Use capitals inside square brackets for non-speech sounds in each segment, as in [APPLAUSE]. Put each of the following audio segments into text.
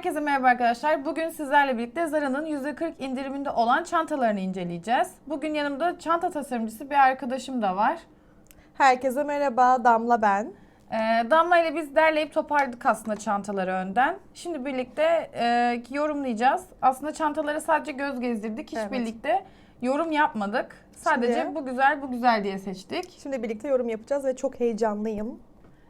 Herkese merhaba arkadaşlar. Bugün sizlerle birlikte Zara'nın %40 indiriminde olan çantalarını inceleyeceğiz. Bugün yanımda çanta tasarımcısı bir arkadaşım da var. Herkese merhaba, Damla ben. Ee, Damla ile biz derleyip toparladık aslında çantaları önden. Şimdi birlikte e, yorumlayacağız. Aslında çantaları sadece göz gezdirdik. Hiç Evet. birlikte yorum yapmadık. Sadece Şimdi- bu güzel, bu güzel diye seçtik. Şimdi birlikte yorum yapacağız ve çok heyecanlıyım.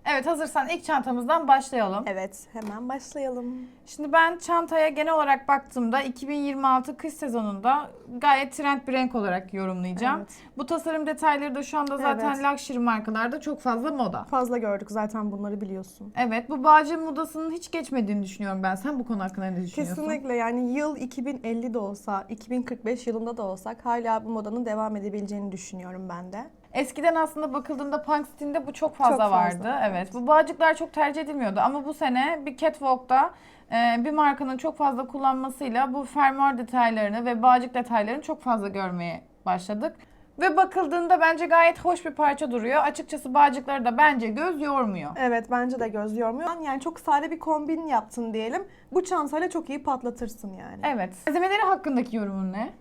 Evet hazırsan ilk çantamızdan başlayalım. Evet, hemen başlayalım. Şimdi ben çantaya genel olarak baktığımda 2026 kış sezonunda gayet trend bir renk olarak yorumlayacağım. Evet. Bu tasarım detayları da şu anda zaten Evet. luxury markalarda çok fazla moda. Fazla gördük zaten bunları biliyorsun. Evet bu bağcı modasının hiç geçmediğini düşünüyorum ben. Sen bu konu hakkında ne düşünüyorsun? Kesinlikle yani yıl 2050 de olsa, 2045 yılında da olsak hala bu modanın devam edebileceğini düşünüyorum ben de. Eskiden aslında bakıldığında punk stilinde bu çok fazla, fazla, vardı. evet. Evet. Bu bağcıklar çok tercih edilmiyordu ama bu sene bir catwalk'ta e, bir markanın çok fazla kullanmasıyla bu fermuar detaylarını ve bağcık detaylarını çok fazla görmeye başladık. Ve bakıldığında bence gayet hoş bir parça duruyor. Açıkçası bağcıkları da bence göz yormuyor. Evet bence de göz yormuyor. Yani çok sade bir kombin yaptın diyelim. Bu çantayla çok iyi patlatırsın yani. Evet. Malzemeleri hakkındaki yorumun ne?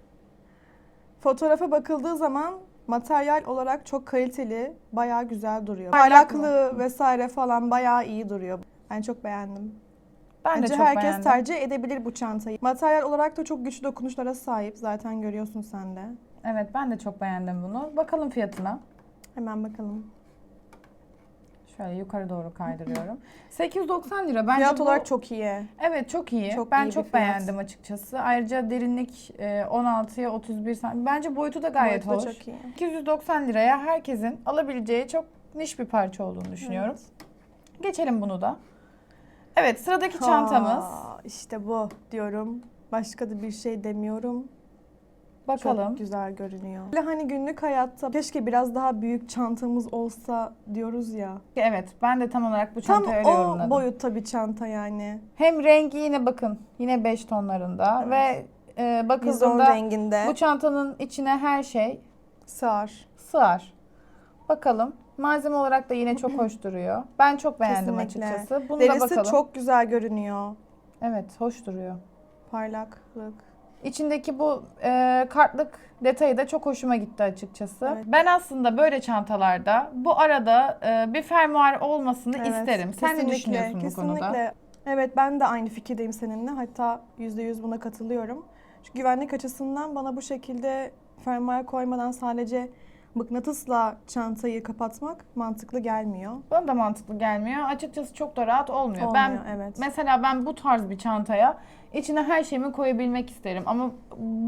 Fotoğrafa bakıldığı zaman materyal olarak çok kaliteli, bayağı güzel duruyor. Parlak mı? Parlaklığı vesaire falan bayağı iyi duruyor. Ben çok beğendim. Ben de Bence çok herkes beğendim. tercih edebilir bu çantayı. Materyal olarak da çok güçlü dokunuşlara sahip. Zaten görüyorsun sen de. Evet ben de çok beğendim bunu. Bakalım fiyatına. Hemen bakalım. Şöyle yukarı doğru kaydırıyorum. 890 lira. Bence Fiyat bu... olarak çok iyi. Evet çok iyi. Çok ben iyi çok beğendim açıkçası. Ayrıca derinlik e, 16'ya 31 santim. Bence boyutu da gayet Boyutu hoş. çok iyi. 290 liraya herkesin alabileceği çok niş bir parça olduğunu düşünüyorum. Geçelim bunu da. Evet sıradaki çantamız. Ha, işte bu diyorum. Başka da bir şey demiyorum. Bakalım. Çok güzel görünüyor. Böyle hani günlük hayatta keşke biraz daha büyük çantamız olsa diyoruz ya. Evet ben de tam olarak bu Tam çantayı öyle o yorumladım. boyutta bir çanta yani. Hem rengi yine bakın yine 5 tonlarında ve e, Bizon bakıldığında renginde. bu çantanın içine her şey Sığar. sığar. Bakalım. Malzeme olarak da yine çok [LAUGHS] hoş duruyor. Ben çok beğendim Kesinlikle. açıkçası. Bunu da Derisi bakalım. çok güzel görünüyor. Evet, hoş duruyor. Parlaklık. İçindeki bu e, kartlık detayı da çok hoşuma gitti açıkçası. Evet. Ben aslında böyle çantalarda bu arada e, bir fermuar olmasını Evet, isterim. Sen ne kesinlikle, düşünüyorsun bu konuda? Kesinlikle. Evet ben de aynı fikirdeyim seninle. Hatta %100 buna katılıyorum. Çünkü güvenlik açısından bana bu şekilde fermuar koymadan sadece mıknatısla çantayı kapatmak mantıklı gelmiyor. Bana da mantıklı gelmiyor. Açıkçası çok da rahat olmuyor. Olmuyor, ben evet. mesela ben bu tarz bir çantaya içine her şeyimi koyabilmek isterim. Ama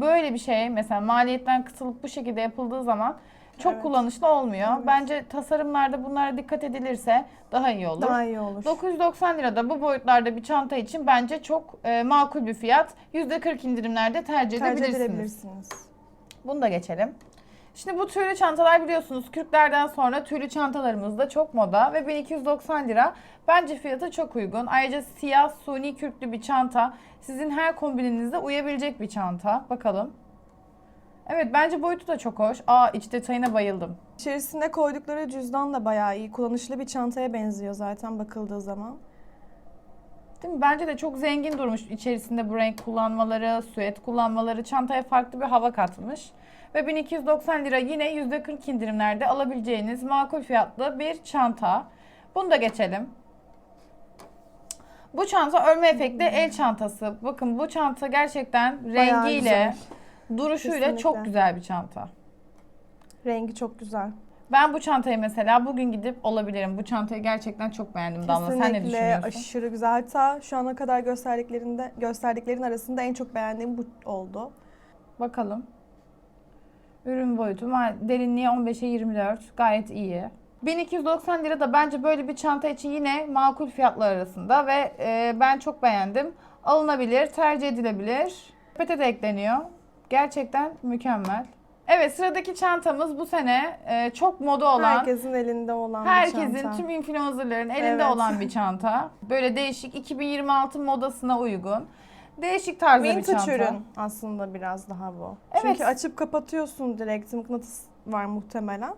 böyle bir şey mesela maliyetten kısılıp bu şekilde yapıldığı zaman çok Evet. kullanışlı olmuyor. Evet. Bence tasarımlarda bunlara dikkat edilirse daha iyi olur. Daha iyi olur. 990 lirada bu boyutlarda bir çanta için bence çok e, makul bir fiyat. %40 indirimlerde tercih, Tercih edebilirsiniz. edebilirsiniz. Bunu da geçelim. Şimdi bu tüylü çantalar biliyorsunuz Kürklerden sonra tüylü çantalarımız da çok moda ve 1290 lira. Bence fiyatı çok uygun. Ayrıca siyah suni kürklü bir çanta sizin her kombininizde uyabilecek bir çanta. Bakalım. Evet bence boyutu da çok hoş. Aa iç detayına bayıldım. İçerisine koydukları cüzdan da bayağı iyi. Kullanışlı bir çantaya benziyor zaten bakıldığı zaman. Değil mi? Bence de çok zengin durmuş içerisinde bu renk kullanmaları, süet kullanmaları çantaya farklı bir hava katmış. Ve 1290 lira yine %40 indirimlerde alabileceğiniz makul fiyatlı bir çanta. Bunu da geçelim. Bu çanta örme efekti el çantası. Bakın bu çanta gerçekten Bayağı rengiyle, güzel. duruşuyla Kesinlikle. çok güzel bir çanta. Rengi çok güzel. Ben bu çantayı mesela bugün gidip olabilirim. Bu çantayı gerçekten çok beğendim Damla. Sen ne Kesinlikle düşünüyorsun? aşırı güzel. Hatta şu ana kadar gösterdiklerinde gösterdiklerin arasında en çok beğendiğim bu oldu. Bakalım. Ürün boyutu ma- derinliği 15'e 24 gayet iyi. 1290 lira da bence böyle bir çanta için yine makul fiyatlar arasında ve e, ben çok beğendim. Alınabilir, tercih edilebilir. Sepete de ekleniyor. Gerçekten mükemmel. Evet sıradaki çantamız bu sene e, çok moda olan, Herkesin elinde olan bir herkesin çanta. tüm influencerların elinde Evet. olan bir çanta. Böyle değişik 2026 modasına uygun. Değişik tarzda bir Vintage çanta. ürün aslında biraz daha bu. Evet. Çünkü açıp kapatıyorsun direkt. Mıknatıs var muhtemelen.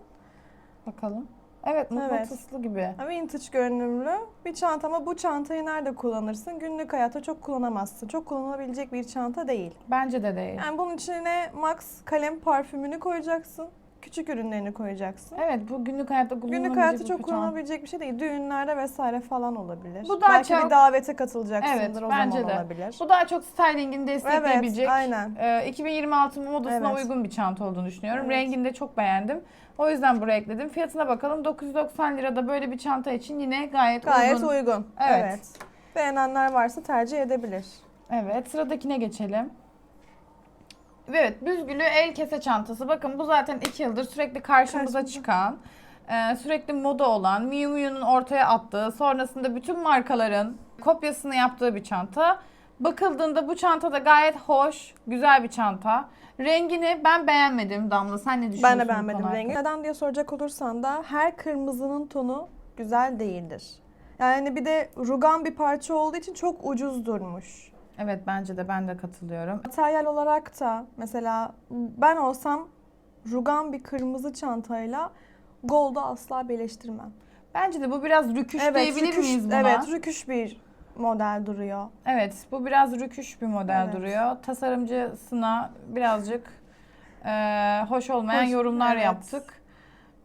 Bakalım. Evet mıknatıslı gibi. Vintage görünümlü bir çanta ama bu çantayı nerede kullanırsın? Günlük hayatta çok kullanamazsın. Çok kullanılabilecek bir çanta değil. Bence de değil. Yani bunun içine Max kalem parfümünü koyacaksın. Küçük ürünlerini koyacaksın. Evet bu günlük hayatta kullanılabilecek Günlük hayatta bir çok kullanılabilecek bir şey değil. Düğünlerde vesaire falan olabilir. Bu daha Belki çok- bir davete katılacaksındır Evet, o bence zaman de. olabilir. Bu daha çok stylingini destekleyebilecek. Evet, aynen. e, 2026 modasına Evet. uygun bir çanta olduğunu düşünüyorum. Evet. Rengini de çok beğendim. O yüzden buraya ekledim. Fiyatına bakalım. 990 lirada böyle bir çanta için yine gayet, Gayet uygun. uygun. Evet. evet. Beğenenler varsa tercih edebilir. Evet, sıradakine geçelim. Evet, büzgülü el kese çantası. Bakın bu zaten 2 yıldır sürekli karşımıza Karşımıza. çıkan, e, sürekli moda olan, Miu Miu'nun ortaya attığı, sonrasında bütün markaların kopyasını yaptığı bir çanta. Bakıldığında bu çanta da gayet hoş, güzel bir çanta. Rengini ben beğenmedim Damla. Sen ne düşünüyorsun? Ben de bu beğenmedim konu rengi. hakkında? Neden diye soracak olursan da her kırmızının tonu güzel değildir. Yani bir de rugan bir parça olduğu için çok ucuz durmuş. Evet bence de ben de katılıyorum. Materyal olarak da mesela ben olsam rugan bir kırmızı çantayla gold'u asla birleştirmem. Bence de bu biraz rüküş diyebilir rüküş- miyiz buna? Evet, rüküş bir model duruyor. Evet, bu biraz rüküş bir model Evet. duruyor. Tasarımcısına birazcık eee, hoş olmayan Hoş, yorumlar evet. yaptık.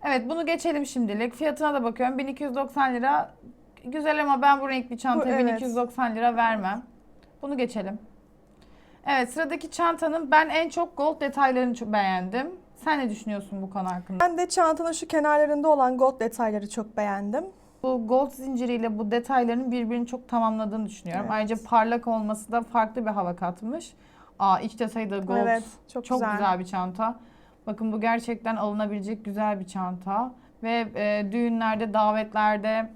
Evet, bunu geçelim şimdilik. Fiyatına da bakıyorum. 1290 lira. Güzel ama ben bu renk bir çantaya Bu, evet. 1290 lira vermem. Bunu geçelim. Evet, sıradaki çantanın ben en çok gold detaylarını çok beğendim. Sen ne düşünüyorsun bu konu hakkında? Ben de çantanın şu kenarlarında olan gold detayları çok beğendim. Bu gold zinciriyle bu detayların birbirini çok tamamladığını düşünüyorum. Evet. Ayrıca parlak olması da farklı bir hava katmış. Aa iç detayı da gold. Evet, çok, Çok güzel. güzel. bir çanta. Bakın bu gerçekten alınabilecek güzel bir çanta. Ve e, düğünlerde, davetlerde,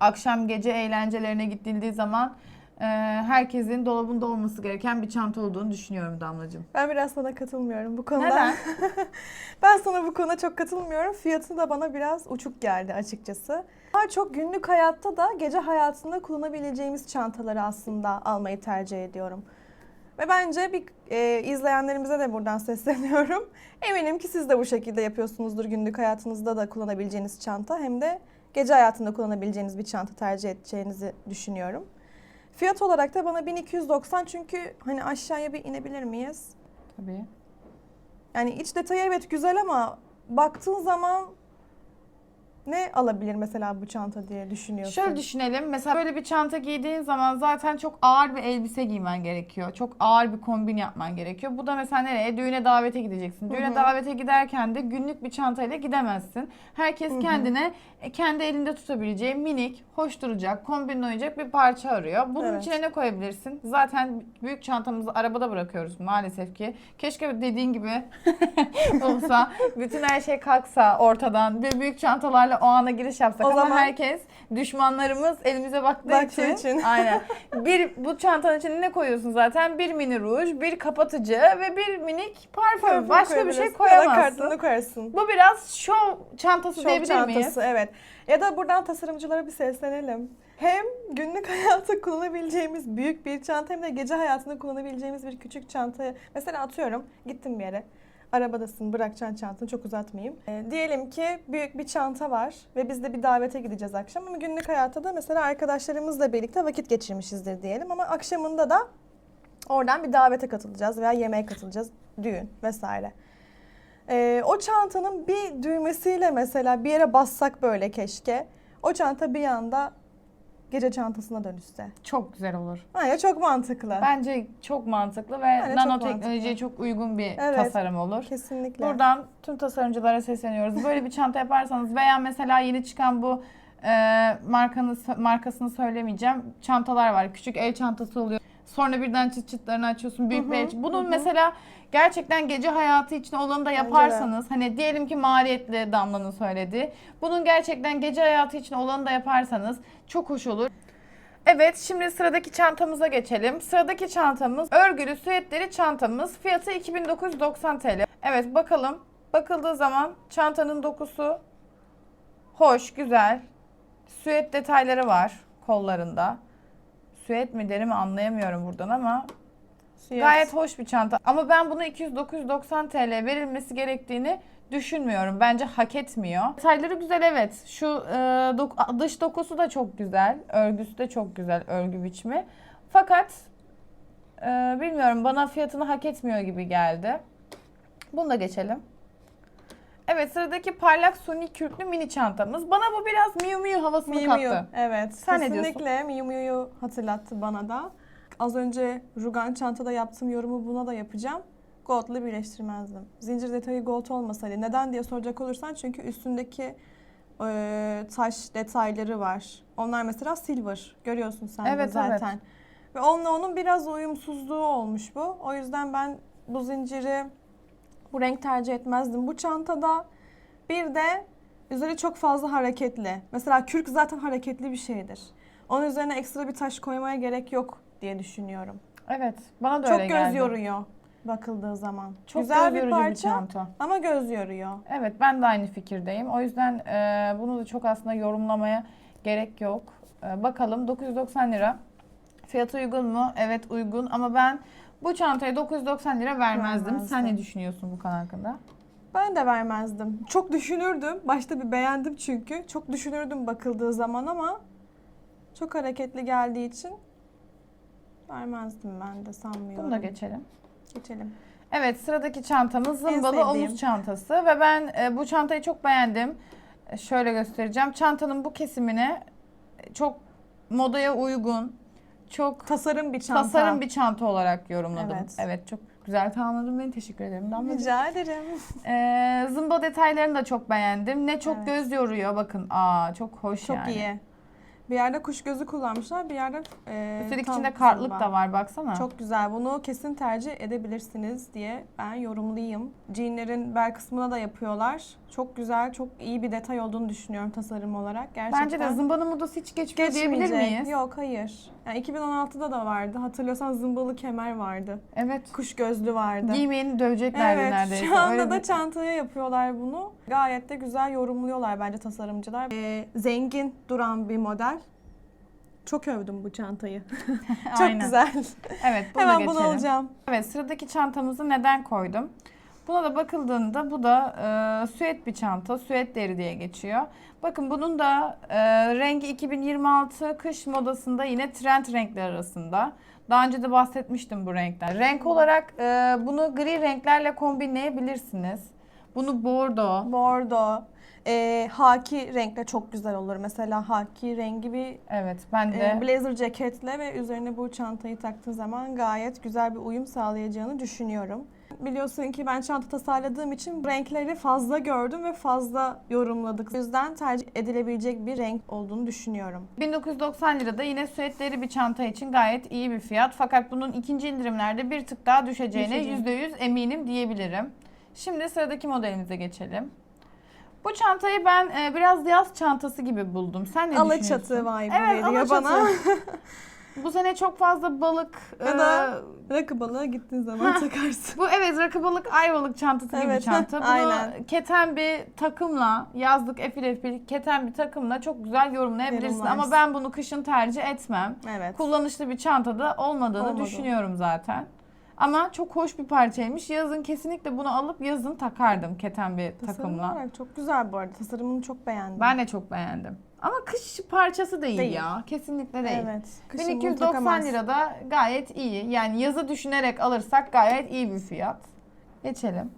akşam gece eğlencelerine gidildiği zaman e, herkesin dolabında olması gereken bir çanta olduğunu düşünüyorum Damlacığım. Ben biraz sana katılmıyorum bu konuda. Neden? [LAUGHS] Ben sana bu konuda çok katılmıyorum. Fiyatı da bana biraz uçuk geldi açıkçası. Daha çok günlük hayatta da gece hayatında kullanabileceğimiz çantaları aslında almayı tercih ediyorum. Ve bence bir e, izleyenlerimize de buradan [LAUGHS] sesleniyorum. Eminim ki siz de bu şekilde yapıyorsunuzdur günlük hayatınızda da kullanabileceğiniz çanta hem de gece hayatında kullanabileceğiniz bir çanta tercih edeceğinizi düşünüyorum. Fiyat olarak da bana 1290 çünkü hani aşağıya bir inebilir miyiz? Tabii. Yani iç detayı evet güzel ama baktığın zaman ne alabilir mesela bu çanta diye düşünüyorsun. Şöyle düşünelim. Mesela böyle bir çanta giydiğin zaman zaten çok ağır bir elbise giymen gerekiyor. Çok ağır bir kombin yapman gerekiyor. Bu da mesela nereye? Düğüne davete gideceksin. Düğüne Hı hı. davete giderken de günlük bir çantayla gidemezsin. Herkes Hı hı. kendine e, kendi elinde tutabileceği minik, hoş duracak, kombinle uyacak bir parça arıyor. Bunun Evet. içine ne koyabilirsin? Zaten büyük çantamızı arabada bırakıyoruz maalesef ki. Keşke dediğin gibi [LAUGHS] olsa, bütün her şey kalksa ortadan ve büyük çantalarla o ana giriş yapsak O ama zaman- herkes düşmanlarımız elimize baktığı Baktığı için, için. [LAUGHS] aynen. [LAUGHS] Bir bu çantanın içine ne koyuyorsun zaten? Bir mini ruj, bir kapatıcı ve bir minik parfüm. Parfüm Başka bir şey. Ya da koyamazsın. kartını koyarsın. Bu biraz şov çantası Şov diyebilir çantası miyiz? evet. Ya da buradan tasarımcılara bir seslenelim. Hem günlük [LAUGHS] hayatta kullanabileceğimiz büyük bir çanta hem de gece hayatında kullanabileceğimiz bir küçük çantayı mesela atıyorum gittin bir yere arabadasın bırakacaksın çantanı çok uzatmayayım. Ee, diyelim ki büyük bir çanta var ve biz de bir davete gideceğiz akşam ama günlük hayatta da mesela arkadaşlarımızla birlikte vakit geçirmişizdir diyelim ama akşamında da oradan bir davete katılacağız veya yemeğe katılacağız düğün vesaire. Ee, o çantanın bir düğmesiyle mesela bir yere bassak böyle keşke. O çanta bir anda gece çantasına dönüşse. Çok güzel olur. Aynen çok mantıklı. Bence çok mantıklı ve çok nanoteknolojiye mantıklı. çok uygun bir Evet. tasarım olur. Kesinlikle. Buradan tüm tasarımcılara sesleniyoruz. Böyle bir çanta yaparsanız veya mesela yeni çıkan bu e, markanın markasını söylemeyeceğim. Çantalar var. Küçük el çantası oluyor. Sonra birden çıt çıtlarını açıyorsun. Büyük bir hı, el. Bunun mesela gerçekten gece hayatı için olanı da yaparsanız hani diyelim ki maliyetli Damla'nın söylediği. Bunun gerçekten gece hayatı için olanı da yaparsanız çok hoş olur. Evet şimdi sıradaki çantamıza geçelim. Sıradaki çantamız örgülü süetleri çantamız. Fiyatı 2990 TL. Evet bakalım. Bakıldığı zaman çantanın dokusu hoş, güzel. Süet detayları var kollarında. Süet mi deri mi anlayamıyorum buradan ama Siyah. gayet hoş bir çanta. Ama ben bunu 200-990 TL verilmesi gerektiğini düşünmüyorum. Bence hak etmiyor. Detayları güzel evet. Şu e, dok- dış dokusu da çok güzel. Örgüsü de çok güzel örgü biçimi. Fakat e, bilmiyorum bana fiyatını hak etmiyor gibi geldi. Bunu da geçelim. Evet sıradaki parlak suni kürklü mini çantamız. Bana bu biraz Miu Miu havasını Miu kattı. Miu. Evet. Sen ne diyorsun? kesinlikle Miu Miu'yu hatırlattı bana da. Az önce rugan çantada yaptığım yorumu buna da yapacağım. Gold'la birleştirmezdim. Zincir detayı gold olmasaydı. Neden diye soracak olursan çünkü üstündeki e, taş detayları var. Onlar mesela silver. Görüyorsun sen de Evet, zaten. evet. Ve onunla onun biraz uyumsuzluğu olmuş bu. O yüzden ben bu zinciri bu renk tercih etmezdim. Bu çantada bir de üzeri çok fazla hareketli. Mesela kürk zaten hareketli bir şeydir. Onun üzerine ekstra bir taş koymaya gerek yok diye düşünüyorum. Evet bana da çok öyle göz geldi. yoruyor bakıldığı zaman. Çok Güzel göz bir yorucu parça çanta. ama göz yoruyor. Evet ben de aynı fikirdeyim. O yüzden e, bunu da çok aslında yorumlamaya gerek yok. E, bakalım 990 lira. Fiyatı uygun mu? Evet uygun ama ben bu çantaya 990 lira vermezdim. Sen Vermezdim. ne düşünüyorsun bu konu hakkında? Ben de vermezdim. Çok düşünürdüm. Başta bir beğendim çünkü. Çok düşünürdüm bakıldığı zaman ama çok hareketli geldiği için vermezdim ben de sanmıyorum. Bunu da geçelim. Geçelim. Evet sıradaki çantamız zımbalı sevdiğim. omuz çantası ve ben e, bu çantayı çok beğendim. E, şöyle göstereceğim. Çantanın bu kesimine e, çok modaya uygun, çok Tasarım bir çanta. tasarım bir çanta olarak yorumladım. Evet. Evet çok güzel tamamladın beni. Teşekkür ederim. Damlacığım. Rica ederim. [LAUGHS] Ee, zımba detaylarını da çok beğendim. Ne çok Evet. göz yoruyor. Bakın aa çok hoş Çok yani. iyi. Bir yerde kuş gözü kullanmışlar, bir yerde e, Üstelik tam içinde kartlık zımba. da var baksana. Çok güzel. Bunu kesin tercih edebilirsiniz diye ben yorumlayayım. Jeanlerin bel kısmına da yapıyorlar. Çok güzel, çok iyi bir detay olduğunu düşünüyorum tasarım olarak. Gerçekten Bence de zımbanın modası hiç geçmiyor diyebilir geçmeyecek. miyiz? Yok, hayır. Yani 2016'da da vardı. Hatırlıyorsan zımbalı kemer vardı. Evet. Kuş gözlü vardı. Giymeyeni döveceklerdi Evet, neredeyse. şu anda Öyle da bir- çantaya yapıyorlar bunu. Gayet de güzel yorumluyorlar bence tasarımcılar. Ee, zengin duran bir model. Çok övdüm bu çantayı. [LAUGHS] Çok Aynen. güzel. Evet bunu Hemen geçelim. bunu alacağım. Evet sıradaki çantamızı neden koydum? Buna da bakıldığında bu da e, süet bir çanta. Süet deri diye geçiyor. Bakın bunun da e, rengi 2026 kış modasında yine trend renkler arasında. Daha önce de bahsetmiştim bu renkten. Renk olarak e, bunu gri renklerle kombinleyebilirsiniz. Bunu bordo. Bordo. Ee, haki renkle çok güzel olur. Mesela haki rengi bir Evet ben de. e, blazer ceketle ve üzerine bu çantayı taktığın zaman gayet güzel bir uyum sağlayacağını düşünüyorum. Biliyorsun ki ben çanta tasarladığım için renkleri fazla gördüm ve fazla yorumladık. O yüzden tercih edilebilecek bir renk olduğunu düşünüyorum. 1990 lirada yine süetleri bir çanta için gayet iyi bir fiyat. Fakat bunun ikinci indirimlerde bir tık daha düşeceğine Düşecek. %100 eminim diyebilirim. Şimdi sıradaki modelimize geçelim. Bu çantayı ben e, biraz yaz çantası gibi buldum. Sen ne Alaçatı düşünüyorsun? vibe Evet, veriyor Alaçatı. bana. [LAUGHS] Bu sene çok fazla balık Ya da e, Rakı balığa gittiğin zaman Ha. takarsın. bu evet rakı balık ayvalık çantası gibi Evet, çanta. Bunu aynen. keten bir takımla yazlık efil efil keten bir takımla çok güzel yorumlayabilirsin. Ama Yorumlarsın. ben bunu kışın tercih etmem. Evet. kullanışlı bir çantada olmadığını Olmadı. düşünüyorum zaten. Ama çok hoş bir parçaymış. Yazın kesinlikle bunu alıp yazın takardım keten bir Tasarım takımla. olarak çok güzel bu arada. Tasarımını çok beğendim. Ben de çok beğendim. Ama kış parçası değil, Değil. ya. Kesinlikle değil. Evet. Kışın bunu 1290 takamaz. lirada gayet iyi. Yani yazı düşünerek alırsak gayet iyi bir fiyat. Geçelim.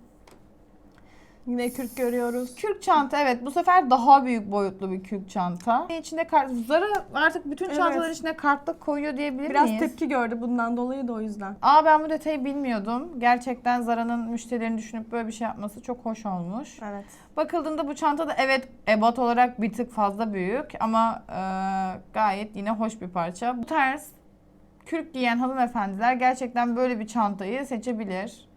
Yine kürk görüyoruz. Kürk çanta evet bu sefer daha büyük boyutlu bir kürk çanta. İçinde kart Zara artık bütün Evet. çantaların içine kartlık koyuyor diyebilir Biraz miyiz? tepki gördü bundan dolayı da o yüzden. Aa ben bu detayı bilmiyordum. Gerçekten Zara'nın müşterilerini düşünüp böyle bir şey yapması çok hoş olmuş. Evet. Bakıldığında bu çanta da evet ebat olarak bir tık fazla büyük ama e, gayet yine hoş bir parça. Bu tarz kürk giyen hanımefendiler gerçekten böyle bir çantayı seçebilir.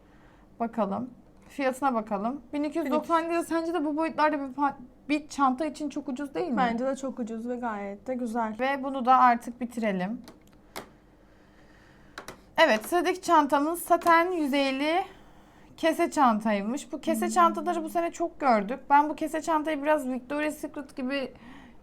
Bakalım. Fiyatına bakalım. 1290 lira sence de bu boyutlarda bir, pa- bir çanta için çok ucuz değil mi? Bence de çok ucuz ve gayet de güzel. Ve bunu da artık bitirelim. Evet sıradaki çantamız saten yüzeyli kese çantaymış. Bu kese çantaları bu sene çok gördük. Ben bu kese çantayı biraz Victoria's Secret gibi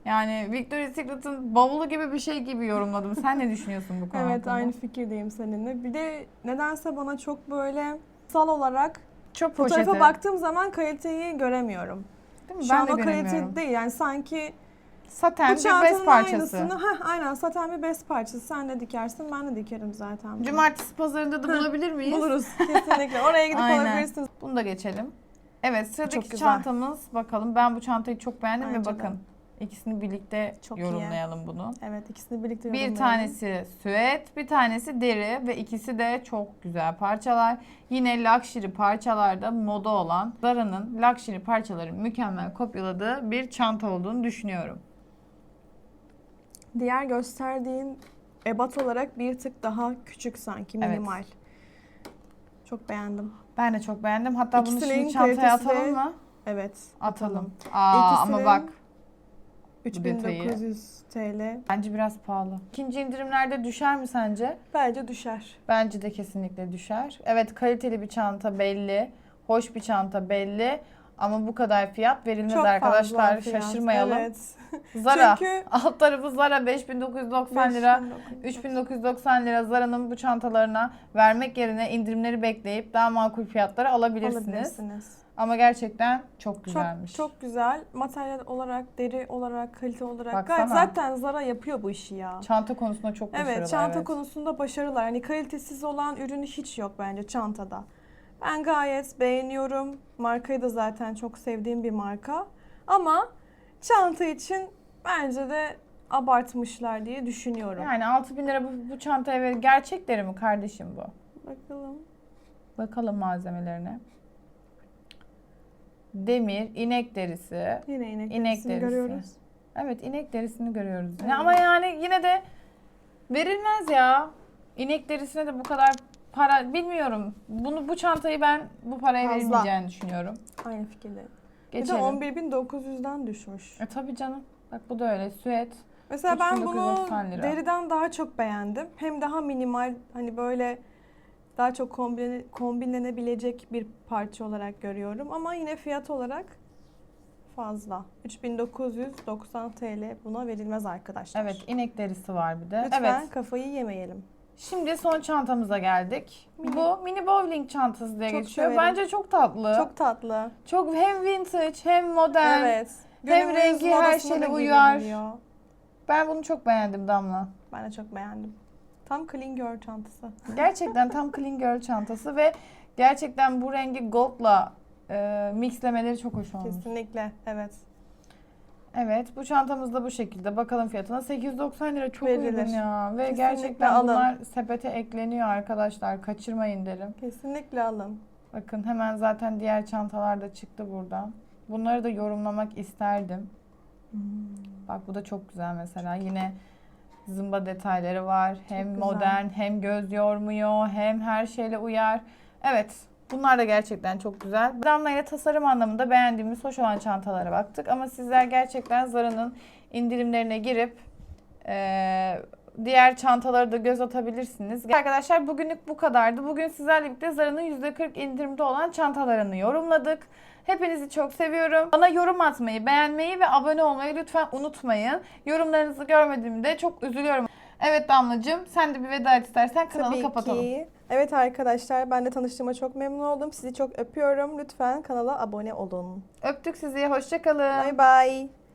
yani Victoria's Secret'ın bavulu gibi bir şey gibi yorumladım. Sen ne düşünüyorsun bu konu [LAUGHS] Evet aynı fikirdeyim seninle. Bir de nedense bana çok böyle sal olarak Çöp Fotoğrafa poşeti. baktığım zaman kaliteyi göremiyorum. Değil mi? Şu ben an de o kalite değil. Yani sanki Saten bir bez parçası. aynısını, heh, aynen saten bir bez parçası. Sen de dikersin, ben de dikerim zaten. Cumartesi pazarında da bulabilir miyiz? Buluruz kesinlikle. Oraya gidip Aynen. alabilirsiniz. Bunu da geçelim. Evet sıradaki çantamız bakalım. Ben bu çantayı çok beğendim Bence ve de. İkisini birlikte Çok iyi. yorumlayalım bunu. Evet ikisini birlikte Bir yorumlayalım. tanesi süet, bir tanesi deri ve ikisi de çok güzel parçalar. Yine luxury parçalarda moda olan Zara'nın luxury parçaları mükemmel kopyaladığı bir çanta olduğunu düşünüyorum. Diğer gösterdiğin ebat olarak bir tık daha küçük sanki Evet. minimal. Çok beğendim. Ben de çok beğendim. Hatta bunu İkisinin şimdi çantaya kalitesi de- atalım mı? Evet. Atalım. Aa, ama İkisinin bak 3900 TL. bence biraz pahalı. İkinci indirimlerde düşer mi sence? Bence düşer. Bence de kesinlikle düşer. Evet kaliteli bir çanta belli. Hoş bir çanta belli. Ama bu kadar fiyat verilmez Çok arkadaşlar. fazla fiyat. Şaşırmayalım. Evet. [LAUGHS] Zara. Çünkü Alt tarafı Zara 5990 lira. 5990. 3990 lira Zara'nın bu çantalarına vermek yerine indirimleri bekleyip daha makul fiyatlara alabilirsiniz. alabilirsiniz. Ama gerçekten çok Çok güzelmiş. çok güzel. Materyal olarak, deri olarak, kalite olarak. Baksana. Gayet zaten Zara yapıyor bu işi ya. Çanta konusunda çok başarılı. Evet, çanta konusunda başarılar. Yani kalitesiz olan ürünü hiç yok bence çantada. Ben gayet beğeniyorum. Markayı da zaten çok sevdiğim bir marka. Ama çanta için bence de abartmışlar diye düşünüyorum. Yani 6000 lira bu, bu çantaya ver. Gerçek deri mi kardeşim bu? Bakalım. Bakalım malzemelerine. Demir, inek derisi. Yine inek, İnek derisini derisi. görüyoruz. Evet inek derisini görüyoruz. Evet. Ama yani yine de verilmez ya. İnek derisine de bu kadar para bilmiyorum. Bunu bu çantayı ben bu paraya Fazla. verilmeyeceğini düşünüyorum. Aynı fikirdeyim. Bir de Geçelim. 11.900'den düşmüş. E tabii canım. Bak bu da öyle. Süet. Mesela ben bunu 3990 lira. deriden daha çok beğendim. Hem daha minimal hani böyle daha çok kombine, kombinlenebilecek bir parça olarak görüyorum. Ama yine fiyat olarak fazla. 3990 TL buna verilmez arkadaşlar. Evet inek derisi var bir de. Lütfen Evet. kafayı yemeyelim. Şimdi son çantamıza geldik. Mini. Bu mini bowling çantası diye Çok geçiyor. severim. Bence çok tatlı. Çok, Çok tatlı. hem vintage hem modern. evet. Hem rengi her şeyle uyar. Ben bunu çok beğendim Damla. Ben de çok beğendim. Tam clean girl çantası. Gerçekten tam clean girl çantası ve gerçekten bu rengi gold'la e, mixlemeleri çok hoş olmuş. Kesinlikle. Evet. Evet bu çantamız da bu şekilde. Bakalım fiyatına 890 lira çok Verilir. uygun ya. Ve Kesinlikle gerçekten alın. bunlar sepete ekleniyor arkadaşlar. Kaçırmayın derim. Kesinlikle alın. Bakın hemen zaten diğer çantalar da çıktı buradan. Bunları da yorumlamak isterdim. Hmm. Bak bu da çok güzel mesela. Yine zımba detayları var. hem güzel. modern hem göz yormuyor hem her şeyle uyar. Evet bunlar da gerçekten çok güzel. Damla ile tasarım anlamında beğendiğimiz hoş olan çantalara baktık. Ama sizler gerçekten Zara'nın indirimlerine girip eee, diğer çantaları da göz atabilirsiniz. Arkadaşlar bugünlük bu kadardı. Bugün sizlerle birlikte Zara'nın %40 indirimde olan çantalarını yorumladık. Hepinizi çok seviyorum. Bana yorum atmayı, beğenmeyi ve abone olmayı lütfen unutmayın. Yorumlarınızı görmediğimde çok üzülüyorum. Evet Damlacığım sen de bir veda et istersen kanalı Tabii kapatalım. ki. Evet arkadaşlar ben de tanıştığıma çok memnun oldum. Sizi çok öpüyorum. Lütfen kanala abone olun. Öptük sizi. Hoşçakalın. Bye bye.